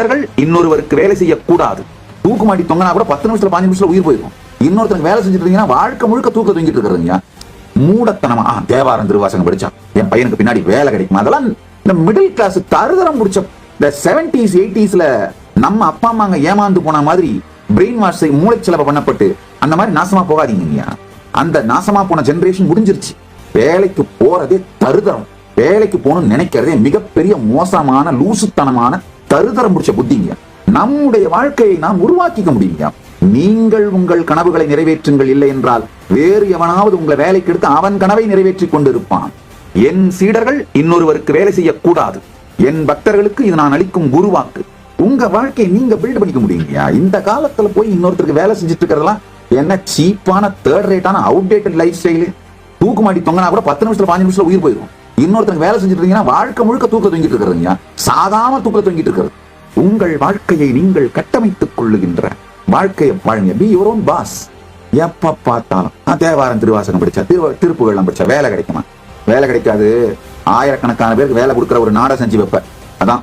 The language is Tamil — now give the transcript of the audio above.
மனிதர்கள் இன்னொருவருக்கு வேலை செய்யக்கூடாது. தூக்கு மாட்டி தொங்கினா கூட பத்து நிமிஷத்துல பாஞ்சு நிமிஷத்துல உயிர் போயிருக்கும் இன்னொருத்தருக்கு வேலை செஞ்சுட்டு இருந்தீங்கன்னா வாழ்க்கை முழுக்க தூக்க தூங்கிட்டு இருக்கிறீங்க மூடத்தனமா தேவாரம் திருவாசகம் படிச்சா என் பையனுக்கு பின்னாடி வேலை கிடைக்கும்? அதெல்லாம் இந்த மிடில் கிளாஸ் தருதரம் முடிச்ச இந்த செவன்டிஸ் எயிட்டிஸ்ல நம்ம அப்பா அம்மாங்க ஏமாந்து போன மாதிரி பிரெயின் வாஷ் மூளைச்சலவை பண்ணப்பட்டு அந்த மாதிரி நாசமா போகாதீங்க அந்த நாசமா போன ஜெனரேஷன் முடிஞ்சிருச்சு. வேலைக்கு போறதே தருதரம். வேலைக்கு போகணும்னு நினைக்கிறதே மிகப்பெரிய மோசமான லூசுத்தனமான தருதரம் பிடிச்ச புத்திங்க. நம்முடைய வாழ்க்கையை நாம் உருவாக்கிக்க முடியுங்க. நீங்கள் உங்கள் கனவுகளை நிறைவேற்றுங்கள் இல்லை என்றால் வேறு எவனாவது உங்களை வேலைக்கு எடுத்து அவன் கனவை நிறைவேற்றிக் கொண்டிருப்பான். என் சீடர்கள் இன்னொருவருக்கு வேலை செய்யக்கூடாது. என் பக்தர்களுக்கு இது நான் அளிக்கும் குருவாக்கு உங்க வாழ்க்கையை நீங்க பில்ட் பண்ணிக்க முடியுங்கயா இந்த காலத்துல போய் இன்னொருத்தருக்கு வேலை செஞ்சுட்டு இருக்கிறதெல்லாம் என்ன சீப்பான தேர்ட் ரேட்டான அவுடேட்டட் லைஃப் ஸ்டைலு தூக்குமாடி தொங்கினா கூட பத்து நிமிஷத்துல பாஞ்சு நிமிஷத்துல உயிர் போயிடும் இன்னொருத்தருக்கு வேலை செஞ்சுட்டு இருந்தீங்கன்னா வாழ்க்கை முழுக்க தூக்க தூங்கிட்டு இருக்கிறதுங்க சாதாம தூக்க தூங்கிட்டு இருக்கிறது. உங்கள் வாழ்க்கையை நீங்கள் கட்டமைத்துக் கொள்ளுகின்ற வாழ்க்கையை வாழுங்க பி யுவர் ஓன் பாஸ் எப்ப பார்த்தாலும் தேவாரம் திருவாசகம் படிச்சா திரு திருப்புகள்லாம் படிச்சா வேலை கிடைக்குமா? வேலை கிடைக்காது. ஆயிரக்கணக்கான பேருக்கு வேலை கொடுக்குற ஒரு நாடை செஞ்சு வைப்ப அதான்